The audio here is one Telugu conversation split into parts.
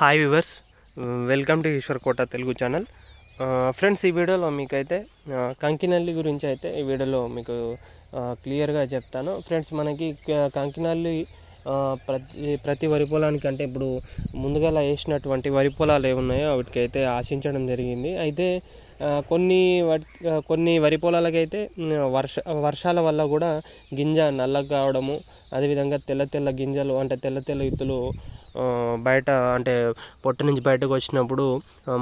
Hi viewers welcome to Eshwar Kota Telugu channel friends ఈ వీడియోలో మీకైతే uh, ఆ, కంకినల్లి గురించి అయితే ఈ వీడియోలో మీకు uh, క్లియర్గా చెప్తాను. ఫ్రెండ్స్ మనకి uh, కంకినల్లి ప్రతి ప్రతి వరి పొలానికి అంటే ఇప్పుడు ముందుగా వేసినటువంటి వరి పొలాలు ఏమున్నాయో వాటికి అయితే ఆశించడం జరిగింది. అయితే కొన్ని వాటి కొన్ని వరి పొలాలకైతే వర్ష వర్షాల వల్ల కూడా గింజ నల్లగా కావడము అదేవిధంగా తెల్ల తెల్ల గింజలు అంటే తెల్ల తెల్ల ఇత్తులు బయట అంటే పొట్ట నుంచి బయటకు వచ్చినప్పుడు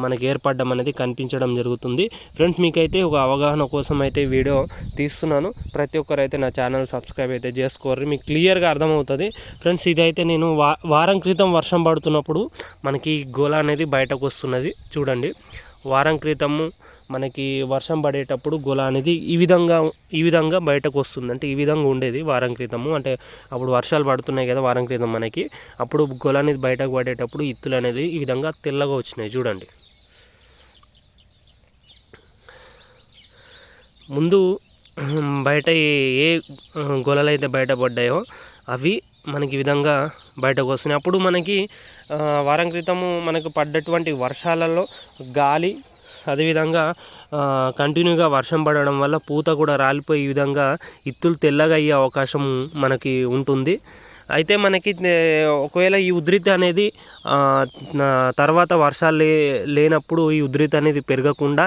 మనకి ఏర్పడడం అనేది కనిపించడం జరుగుతుంది. ఫ్రెండ్స్ మీకైతే ఒక అవగాహన కోసం అయితే వీడియో తీస్తున్నాను. ప్రతి ఒక్కరు అయితే నా ఛానల్ సబ్స్క్రైబ్ అయితే చేసుకోరు మీకు క్లియర్గా అర్థమవుతుంది. ఫ్రెండ్స్ ఇదైతే నేను వా వారం క్రితం వర్షం పడుతున్నప్పుడు మనకి గోళ అనేది బయటకు వస్తున్నది. చూడండి. వారం క్రితము మనకి వర్షం పడేటప్పుడు గొల అనేది ఈ విధంగా ఈ విధంగా బయటకు వస్తుంది. అంటే ఈ విధంగా ఉండేది వారం క్రితము. అంటే అప్పుడు వర్షాలు పడుతున్నాయి కదా వారం క్రితం మనకి. అప్పుడు గొల అనేది బయటకు పడేటప్పుడు ఇత్తులు అనేది ఈ విధంగా తెల్లగా వచ్చినాయి. చూడండి. ముందు బయట ఏ- గొలలు అయితే బయటపడ్డాయో అవి మనకి ఈ విధంగా బయటకు వస్తున్నాయి. అప్పుడు మనకి వారం క్రితము మనకు పడ్డటువంటి వర్షాలలో గాలి అదేవిధంగా కంటిన్యూగా వర్షం పడడం వల్ల పూత కూడా రాలిపోయి ఈ విధంగా ఇత్తులు తెల్లగా అయ్యే అవకాశం మనకి ఉంటుంది. అయితే మనకి ఒకవేళ ఈ ఉధృతి అనేది తర్వాత వర్షాలు లే లేనప్పుడు ఈ ఉధృతి అనేది పెరగకుండా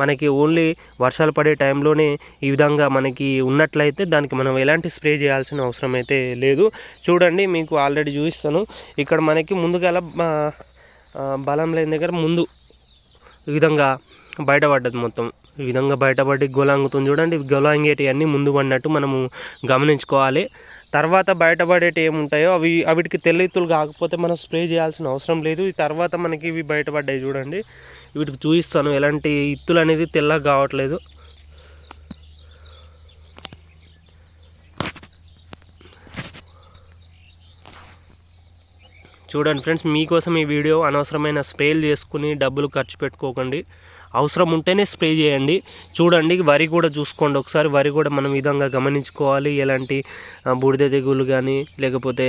మనకి ఓన్లీ వర్షాలు పడే టైంలోనే ఈ విధంగా మనకి ఉన్నట్లయితే దానికి మనం ఎలాంటి స్ప్రే చేయాల్సిన అవసరం అయితే లేదు. చూడండి మీకు ఆల్రెడీ చూపిస్తాను. ఇక్కడ మనకి ముందుగా బలం లేని దగ్గర ముందు ఈ విధంగా బయటపడ్డది మొత్తం. ఈ విధంగా బయటపడి గొలాంగుతుంది చూడండి గొలాంగేటి అన్నీ ముందు పడినట్టు మనము గమనించుకోవాలి. తర్వాత బయటపడేటి ఏముంటాయో అవి అవిటికి తెల్లెత్తులు కాకపోతే మనం స్ప్రే చేయాల్సిన అవసరం లేదు. తర్వాత మనకి ఇవి బయటపడ్డాయి చూడండి. వీటికి చూపిస్తాను. ఎలాంటి ఇత్తులు అనేది తెల్లగా కావట్లేదు. చూడండి ఫ్రెండ్స్ మీకోసం ఈ వీడియో అనవసరమైన స్పేల్ చేసుకుని డబ్బులు ఖర్చు పెట్టుకోకండి. అవసరం ఉంటేనే స్ప్రే చేయండి. చూడండి వరి కూడా చూసుకోండి ఒకసారి. వరి కూడా మనం విధంగా గమనించుకోవాలి. ఎలాంటి బూడిద తెగులు కానీ లేకపోతే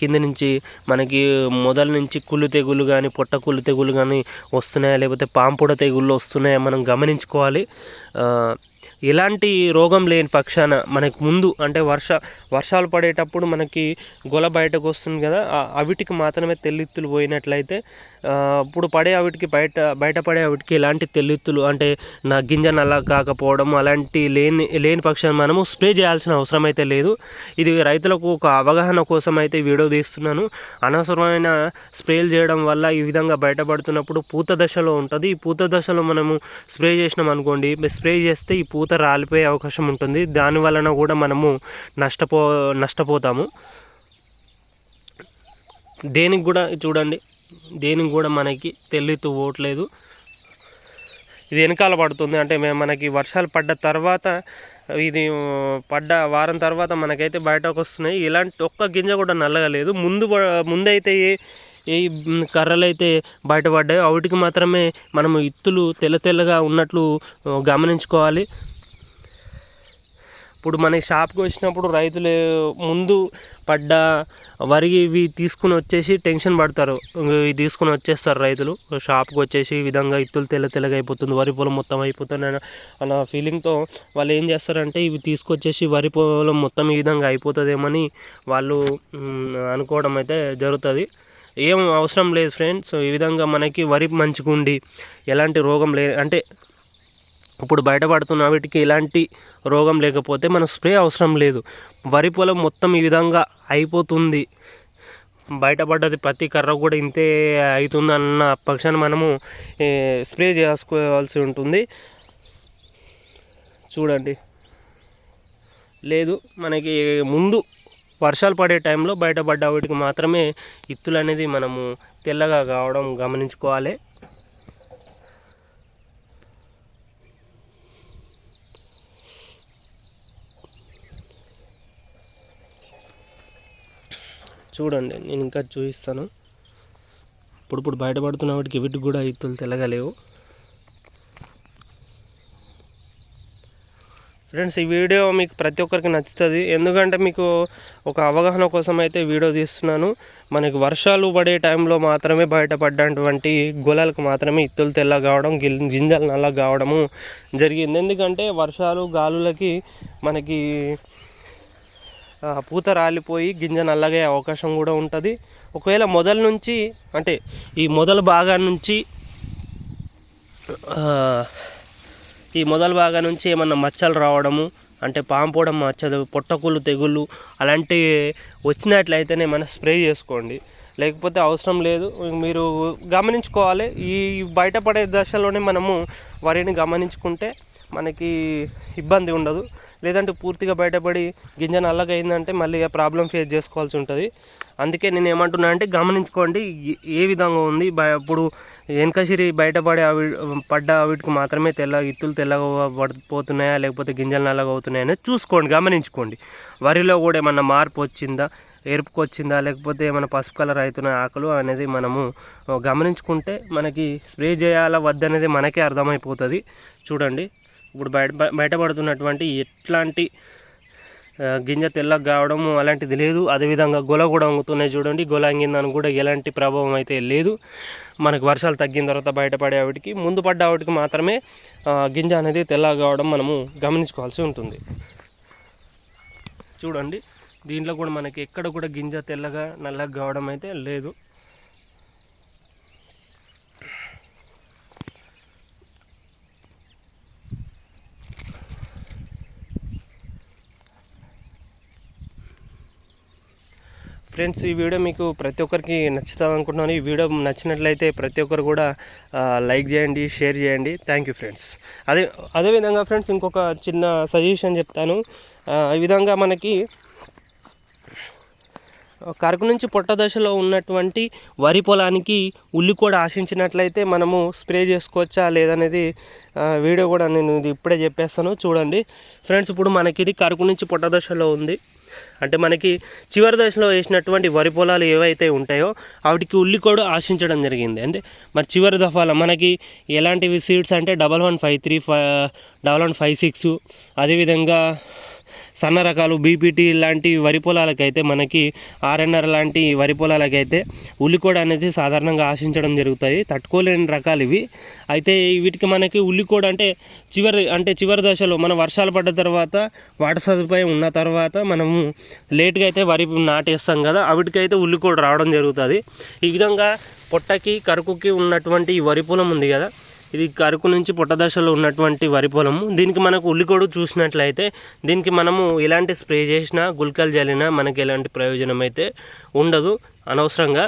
కింద నుంచి మనకి మొదల నుంచి కుళ్ళు తెగులు కానీ పొట్ట కుళ్ళు తెగులు కానీ వస్తున్నాయా లేకపోతే పాంపుడ తెగుళ్ళు వస్తున్నాయా మనం గమనించుకోవాలి. ఎలాంటి రోగం లేని పక్షాన మనకి ముందు అంటే వర్ష వర్షాలు పడేటప్పుడు మనకి గొల బయటకు వస్తుంది కదా అవిటికి మాత్రమే తెల్లిత్తులు పోయినట్లయితే ఇప్పుడు పడే అవిటికి బయట బయటపడే అవిటికి ఎలాంటి తెల్లిత్తులు అంటే నా గింజ నల్ల కాకపోవడం అలాంటి లేని లేని పక్షాన్ని మనము స్ప్రే చేయాల్సిన అవసరం అయితే లేదు. ఇది రైతులకు ఒక అవగాహన కోసం అయితే వీడియో తీస్తున్నాను. అనవసరమైన స్ప్రేలు చేయడం వల్ల ఈ విధంగా బయటపడుతున్నప్పుడు పూత దశలో ఉంటుంది. ఈ పూత దశలో మనము స్ప్రే చేసినాం అనుకోండి స్ప్రే చేస్తే ఈ పూత రాలిపోయే అవకాశం ఉంటుంది. దాని వలన కూడా మనము నష్టపో నష్టపోతాము. దేనికి కూడా చూడండి దేనికి కూడా మనకి తెల్లితూ పోవట్లేదు ఇది వెనకాల పడుతుంది. అంటే మేము మనకి వర్షాలు పడ్డ తర్వాత ఇది పడ్డ వారం తర్వాత మనకైతే బయటకు వస్తున్నాయి. ఇలాంటి ఒక్క గింజ కూడా నల్లగా లేదు ముందు ముందైతే ఏ ఏ కర్రలు అయితే బయటపడ్డాయో వాటికి మాత్రమే మనము ఇత్తులు తెల్ల తెల్లగా ఉన్నట్లు గమనించుకోవాలి. ఇప్పుడు మనకి షాప్కి వచ్చినప్పుడు రైతులు ముందు పడ్డ వరి ఇవి తీసుకుని వచ్చేసి టెన్షన్ పడతారు. ఇవి తీసుకుని వచ్చేస్తారు రైతులు. షాప్కి వచ్చేసి ఈ విధంగా ఇత్తులు తెల్ల తెల్లగా అయిపోతుంది. వరి పొలం మొత్తం అయిపోతుంది అన్న ఫీలింగ్తో వాళ్ళు ఏం చేస్తారంటే ఇవి తీసుకొచ్చేసి వరి పొలం మొత్తం ఈ విధంగా అయిపోతుందేమని వాళ్ళు అనుకోవడం అయితే జరుగుతుంది. ఏం అవసరం లేదు ఫ్రెండ్స్. ఈ విధంగా మనకి వరి మంచిగుండి ఎలాంటి రోగం లే అంటే ఇప్పుడు బయటపడుతున్న వీటికి ఎలాంటి రోగం లేకపోతే మనం స్ప్రే అవసరం లేదు. వరి పొలం మొత్తం ఈ విధంగా అయిపోతుంది. బయటపడ్డది ప్రతి కర్ర కూడా ఇంతే అవుతుంది అన్న పక్షాన మనము స్ప్రే చేసుకోవాల్సి ఉంటుంది. చూడండి. లేదు మనకి ముందు వర్షాలు పడే టైంలో బయటపడ్డ వాటికి మాత్రమే ఇత్తులు అనేది మనము తెల్లగా కావడం గమనించుకోవాలి. చూడండి నేను ఇంకా చూపిస్తాను. ఇప్పుడు ఇప్పుడు బయటపడుతున్న వాటికి వీటికి కూడా ఇత్తులు తెల్లగలేవు ఫ్రెండ్స్ ఈ వీడియో మీకు ప్రతి ఒక్కరికి నచ్చుతుంది. ఎందుకంటే మీకు ఒక అవగాహన కోసం అయితే వీడియో తీస్తున్నాను. మనకి వర్షాలు పడే టైంలో మాత్రమే బయటపడ్డటువంటి గొలాలకు మాత్రమే ఇత్తులు తెల్ల కావడం గిల్- గింజలు నల్ల కావడము జరిగింది. ఎందుకంటే వర్షాలు గాలులకి మనకి పూత రాలిపోయి గింజ నల్లగే అవకాశం కూడా ఉంటుంది. ఒకవేళ మొదల నుంచి అంటే ఈ మొదల భాగం నుంచి ఈ మొదల భాగం నుంచి ఏమన్నా మచ్చలు రావడము అంటే పాంపోవడం మచ్చలు పొట్టకుళ్ళు తెగుళ్ళు అలాంటివి వచ్చినట్లయితేనే మనం స్ప్రే చేసుకోండి. లేకపోతే అవసరం లేదు. మీరు గమనించుకోవాలి. ఈ బయటపడే దశలోనే మనము వరిని గమనించుకుంటే మనకి ఇబ్బంది ఉండదు. లేదంటే పూర్తిగా బయటపడి గింజ నల్లగా అయిందంటే మళ్ళీ ప్రాబ్లం ఫేస్ చేసుకోవాల్సి ఉంటుంది. అందుకే నేను ఏమంటున్నా అంటే గమనించుకోండి ఏ- విధంగా ఉంది. ఇప్పుడు వెనకసిరి బయటపడే అవి పడ్డ వీటికి మాత్రమే తెల్ల ఇత్తులు తెల్లగా పడిపోతున్నాయా లేకపోతే గింజలు నల్లగా అవుతున్నాయా అనేది చూసుకోండి గమనించుకోండి. వరిలో కూడా ఏమన్నా మార్పు వచ్చిందా? ఎరుపుకు వచ్చిందా? లేకపోతే ఏమైనా పసుపు కలర్ అవుతున్న ఆకులు అనేది మనము గమనించుకుంటే మనకి స్ప్రే చేయాలా? వద్దనేది మనకే అర్థమైపోతుంది. చూడండి. ఇప్పుడు బయట బయటపడుతున్నటువంటి ఎట్లాంటి గింజ తెల్లగా కావడం అలాంటిది లేదు. అదేవిధంగా గొల కూడా వంగుతున్నాయి చూడండి. గొల వంగిందని కూడా ఎలాంటి ప్రభావం అయితే లేదు. మనకు వర్షాలు తగ్గిన తర్వాత బయటపడే వాటికి ముందు పడ్డ వాటికి మాత్రమే గింజ అనేది తెల్లగా కావడం మనము గమనించుకోవాల్సి ఉంటుంది. చూడండి. దీంట్లో కూడా మనకి ఎక్కడ కూడా గింజ తెల్లగా నల్లగా కావడం అయితే లేదు. ఫ్రెండ్స్ ఈ వీడియో మీకు ప్రతి ఒక్కరికి నచ్చుతుంది అనుకుంటున్నాను ఈ వీడియో నచ్చినట్లయితే ప్రతి ఒక్కరు కూడా లైక్ చేయండి షేర్ చేయండి. థ్యాంక్ యూ ఫ్రెండ్స్ అదే అదేవిధంగా ఫ్రెండ్స్ ఇంకొక చిన్న సజెషన్ చెప్తాను. ఈ విధంగా మనకి కరకు నుంచి పొట్ట దశలో ఉన్నటువంటి వరి పొలానికి ఉల్లి కూడా ఆశించినట్లయితే మనము స్ప్రే చేసుకోవచ్చా లేదనేది వీడియో కూడా నేను ఇది ఇప్పుడే చెప్పేస్తాను. చూడండి. ఫ్రెండ్స్ ఇప్పుడు మనకి ఇది కరకు నుంచి పొట్ట దశలో ఉంది. అంటే మనకి చివరి దశలో వేసినటువంటి వరి పొలాలు ఏవైతే ఉంటాయో వాటికి ఉల్లి కూడా ఆశించడం జరిగింది. అంటే మరి చివరి దఫాలో మనకి ఎలాంటివి సీడ్స్ అంటే double one five three five double one five six అదేవిధంగా సన్న రకాలు బీపీటీ లాంటి వరి పొలాలకైతే మనకి ఆర్ఎన్ఆర్ లాంటి వరి పొలాలకైతే ఉల్లికోడ అనేది సాధారణంగా ఆశించడం జరుగుతుంది తట్టుకోలేని రకాలు ఇవి. అయితే వీటికి మనకి ఉల్లికోడ అంటే చివరి అంటే చివరి దశలో మన వర్షాలు పడ్డ తర్వాత వాటర్ సదుపాయం ఉన్న తర్వాత మనము లేట్గా అయితే వరి నాటేస్తాం కదా వాటికైతే ఉల్లికోడ రావడం జరుగుతుంది. ఈ విధంగా పొట్టకి కరుకుకి ఉన్నటువంటి ఈ వరి పొలం ఉంది కదా ఇది కరుకు నుంచి పొట్ట దశలో ఉన్నటువంటి వరి పొలము దీనికి మనకు ఉల్లికోడు చూసినట్లయితే దీనికి మనము ఎలాంటి స్ప్రే చేసినా గుల్కలు జల్లినా మనకి ఎలాంటి ప్రయోజనం అయితే ఉండదు. అనవసరంగా